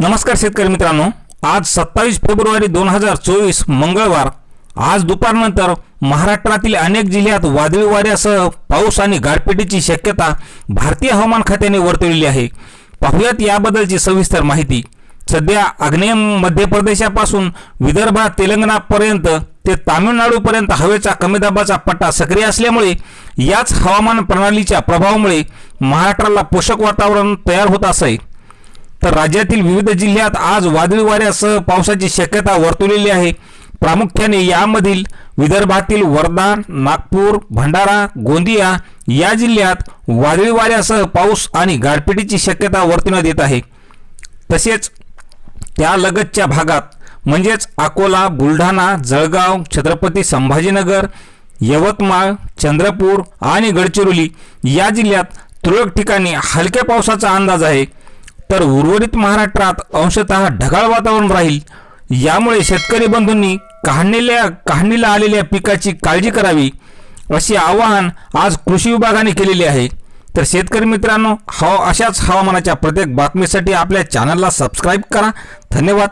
नमस्कार शेतकरी मित्रांनो. आज सत्तावीस फेब्रुवारी दोन हजार चोवीस मंगळवार. आज दुपारनंतर महाराष्ट्रातील अनेक जिल्ह्यात वादळी वाऱ्यासह पाऊस आणि गारपिटीची शक्यता भारतीय हवामान खात्याने वर्तवलेली आहे. पाहुयात याबद्दलची सविस्तर माहिती. सध्या आग्नेय मध्य प्रदेशापासून विदर्भात तेलंगणापर्यंत ते तामिळनाडूपर्यंत हवेचा कमी दाबाचा पट्टा सक्रिय असल्यामुळे याच हवामान प्रणालीच्या प्रभावामुळे महाराष्ट्राला पोषक वातावरण तयार होत असे. तर राज्यातील विविध जिल्ह्यात आज वादळी वाऱ्यासह पावसाची शक्यता वर्तवलेली आहे. प्रामुख्याने यामधील विदर्भातील वर्धा नागपूर भंडारा गोंदिया या जिल्ह्यात वादळी वाऱ्यासह पाऊस आणि गारपिटीची शक्यता वर्तवण्यात येत आहे. तसेच त्या लगतच्या भागात म्हणजेच अकोला बुलढाणा जळगाव छत्रपती संभाजीनगर यवतमाळ चंद्रपूर आणि गडचिरोली या जिल्ह्यात तुरळक ठिकाणी हलक्या पावसाचा अंदाज आहे. तर उर्वरित महाराष्ट्रात अंशतः ढगाळ वातावरण राहील. यामुळे शेतकरी बंधूंनी काढणीला काढणीला आलेल्या पिकाची काळजी करावी असे आवाहन आज कृषी विभागाने केलेले आहे. तर शेतकरी मित्रांनो हा अशाच हवामानाच्या प्रत्येक बातमीसाठी आपल्या चॅनलला सबस्क्राईब करा. धन्यवाद.